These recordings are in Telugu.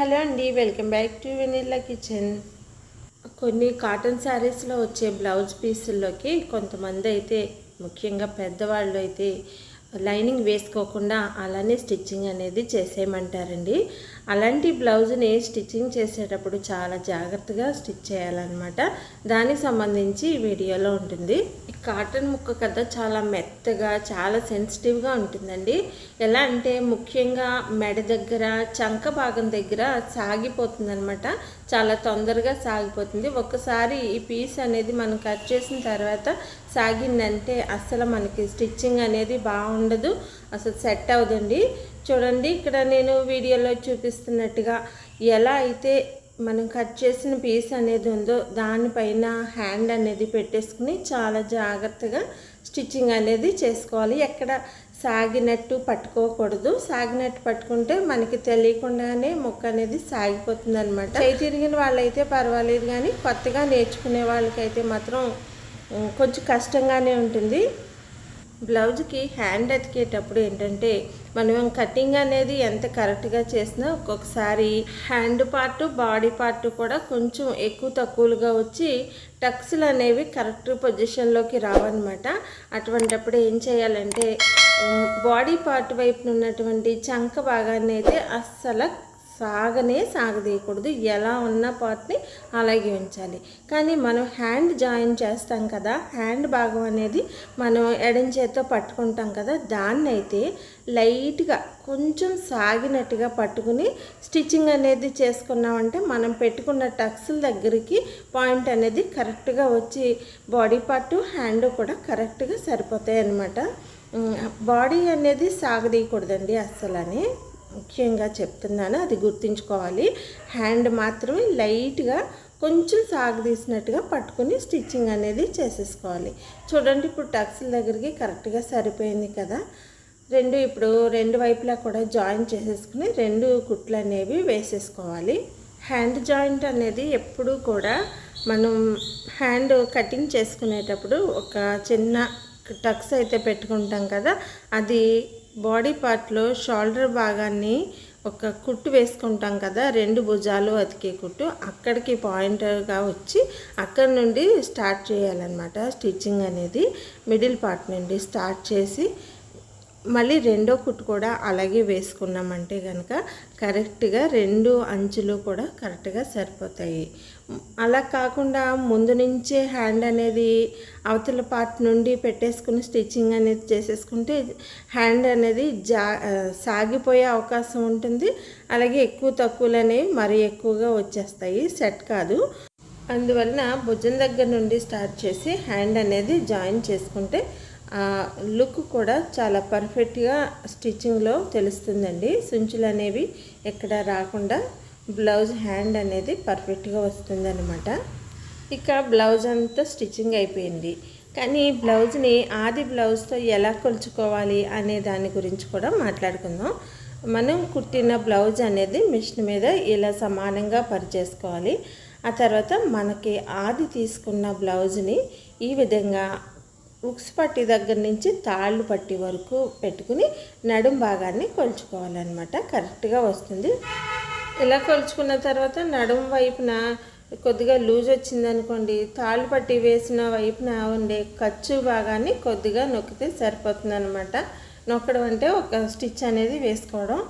హలో అండి welcome back to vanilla kitchen. కొన్ని కాటన్ శారీస్లో వచ్చే బ్లౌజ్ పీసుల్లోకి కొంతమంది అయితే ముఖ్యంగా పెద్దవాళ్ళు అయితే లైనింగ్ వేసుకోకుండా అలానే స్టిచ్చింగ్ అనేది చేసేయమంటారండి. అలాంటి బ్లౌజ్ని స్టిచ్చింగ్ చేసేటప్పుడు చాలా జాగ్రత్తగా స్టిచ్ చేయాలన్నమాట. దానికి సంబంధించి ఈ వీడియోలో ఉంటుంది. ఈ కాటన్ ముక్క కదా చాలా మెత్తగా చాలా సెన్సిటివ్గా ఉంటుందండి. ఎలా అంటే ముఖ్యంగా మెడ దగ్గర చంక భాగం దగ్గర సాగిపోతుంది అనమాట చాలా తొందరగా సాగిపోతుంది. ఒక్కసారి ఈ పీస్ అనేది మనం కట్ చేసిన తర్వాత సాగిందంటే అసలు మనకి స్టిచ్చింగ్ అనేది బాగుండదు. అసలు సెట్ అవ్వదండి. చూడండి ఇక్కడ నేను వీడియోలో చూపిస్తున్నట్టుగా ఎలా అయితే మనం కట్ చేసిన పీస్ అనేది ఉందో దానిపైన హ్యాండ్ అనేది పెట్టేసుకుని చాలా జాగ్రత్తగా స్టిచ్చింగ్ అనేది చేసుకోవాలి. ఎక్కడ సాగినట్టు పట్టుకోకూడదు. సాగినట్టు పట్టుకుంటే మనకి తెలియకుండానే మొక్క అనేది సాగిపోతుంది అనమాట చేయి తిరిగిన వాళ్ళైతే పర్వాలేదు కానీ కొత్తగా నేర్చుకునే వాళ్ళకైతే మాత్రం కొంచెం కష్టంగానే ఉంటుంది. బ్లౌజ్కి హ్యాండ్ అతికేటప్పుడు ఏంటంటే మనం కటింగ్ అనేది ఎంత కరెక్ట్గా చేసినా ఒక్కొక్కసారి హ్యాండ్ పార్ట్ బాడీ పార్ట్ కూడా కొంచెం ఎక్కువ తక్కువలుగా వచ్చి టక్స్లు అనేవి కరెక్ట్ పొజిషన్లోకి రావన్నమాట. అటువంటప్పుడు ఏం చేయాలంటే బాడీ పార్ట్ వైపున ఉన్నటువంటి చంక భాగాన్ని అయితే అస్సలు సాగనే సాగదీయకూడదు. ఎలా ఉన్న పార్ట్ని అలాగే ఉంచాలి. కానీ మనం హ్యాండ్ జాయిన్ చేస్తాం కదా హ్యాండ్ భాగం అనేది మనం ఎడం చేత్తో పట్టుకుంటాం కదా దాన్ని అయితే లైట్గా కొంచెం సాగినట్టుగా పట్టుకుని స్టిచ్చింగ్ అనేది చేసుకున్నామంటే మనం పెట్టుకున్న టక్స్ల దగ్గరికి పాయింట్ అనేది కరెక్ట్గా వచ్చి బాడీ పార్ట్ హ్యాండ్ కూడా కరెక్ట్గా సరిపోతాయి అన్నమాట బాడీ అనేది సాగదీయకూడదండి అస్సలని. ముఖ్యంగా చెప్తున్నాను అది గుర్తుంచుకోవాలి. హ్యాండ్ మాత్రమే లైట్గా కొంచెం సాగదీసినట్టుగా పట్టుకుని స్టిచ్చింగ్ అనేది చేసేసుకోవాలి. చూడండి ఇప్పుడు టక్స్ల దగ్గరికి కరెక్ట్గా సరిపోయింది కదా. రెండు ఇప్పుడు రెండు వైపులా కూడా జాయిన్ చేసేసుకుని రెండు కుట్లు అనేవి వేసేసుకోవాలి. హ్యాండ్ జాయింట్ అనేది ఎప్పుడూ కూడా మనం హ్యాండ్ కటింగ్ చేసుకునేటప్పుడు ఒక చిన్న టక్స్ అయితే పెట్టుకుంటాం కదా అది బాడీ పార్ట్లో షోల్డర్ భాగాన్ని ఒక కుట్టు వేసుకుంటాం కదా రెండు భుజాలు అతికే కుట్టు అక్కడికి పాయింటర్గా వచ్చి అక్కడ నుండి స్టార్ట్ చేయాలన్నమాట స్టిచ్చింగ్ అనేది మిడిల్ పార్ట్ నుండి స్టార్ట్ చేసి మళ్ళీ రెండో కుట్టు కూడా అలాగే వేసుకున్నామంటే కనుక కరెక్ట్గా రెండు అంచులు కూడా కరెక్ట్గా సరిపోతాయి. అలా కాకుండా ముందు నుంచే హ్యాండ్ అనేది అవతల పార్ట్ నుండి పెట్టేసుకుని స్టిచ్చింగ్ అనేది చేసేసుకుంటే హ్యాండ్ అనేది జా సాగిపోయే అవకాశం ఉంటుంది. అలాగే ఎక్కువ తక్కువలు అనేవి మరీ ఎక్కువగా వచ్చేస్తాయి. సెట్ కాదు. అందువలన భుజం దగ్గర నుండి స్టార్ట్ చేసి హ్యాండ్ అనేది జాయిన్ చేసుకుంటే లుక్ కూడా చాలా పర్ఫెక్ట్గా స్టిచ్చింగ్లో తెలుస్తుందండి. సుంచులు అనేవి ఎక్కడ రాకుండా బ్లౌజ్ హ్యాండ్ అనేది పర్ఫెక్ట్గా వస్తుందన్నమాట. ఇక బ్లౌజ్ అంతా స్టిచ్చింగ్ అయిపోయింది. కానీ బ్లౌజ్ని ఆది బ్లౌజ్తో ఎలా కొలుచుకోవాలి అనే దాని గురించి కూడా మాట్లాడుకుందాం. మనం కుట్టిన బ్లౌజ్ అనేది మిషన్ మీద ఇలా సమానంగా పరిచేసుకోవాలి ఆ తర్వాత మనకి ఆది తీసుకున్న బ్లౌజ్ని ఈ విధంగా ఉక్స్ పట్టి దగ్గర నుంచి తాళ్ళు పట్టి వరకు పెట్టుకుని నడుం భాగాన్ని కొలుచుకోవాలన్నమాట. కరెక్ట్గా వస్తుంది. ఇలా కొలుచుకున్న తర్వాత నడుం వైపున కొద్దిగా లూజ్ వచ్చిందనుకోండి తాళ్ళు పట్టి వేసిన వైపున ఉండే ఖర్చు భాగాన్ని కొద్దిగా నొక్కితే సరిపోతుందనమాట నొక్కడం అంటే ఒక స్టిచ్ అనేది వేసుకోవడం.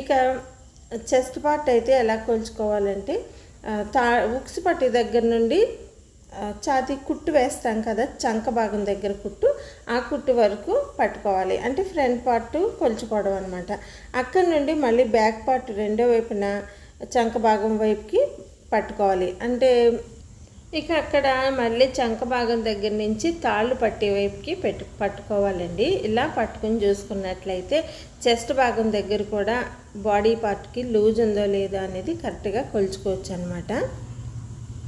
ఇక చెస్ట్ పార్ట్ అయితే ఎలా కొలుచుకోవాలంటే తా ఉక్స్ పట్టి దగ్గర నుండి ఛాతీ కుట్టు వేస్తాం కదా చంక భాగం దగ్గర కుట్టు ఆ కుట్టు వరకు పట్టుకోవాలి. అంటే ఫ్రంట్ పార్ట్ కొలుచుకోవడం అనమాట అక్కడ నుండి మళ్ళీ బ్యాక్ పార్ట్ రెండో వైపున చంక భాగం వైపుకి పట్టుకోవాలి. అంటే ఇక అక్కడ మళ్ళీ చంక భాగం దగ్గర నుంచి తాళ్ళు పట్టే వైపుకి పెట్టు పట్టుకోవాలండి. ఇలా పట్టుకుని చూసుకున్నట్లయితే చెస్ట్ భాగం దగ్గర కూడా బాడీ పార్ట్కి లూజ్ ఉందో లేదో అనేది కరెక్ట్గా కొలుచుకోవచ్చు అనమాట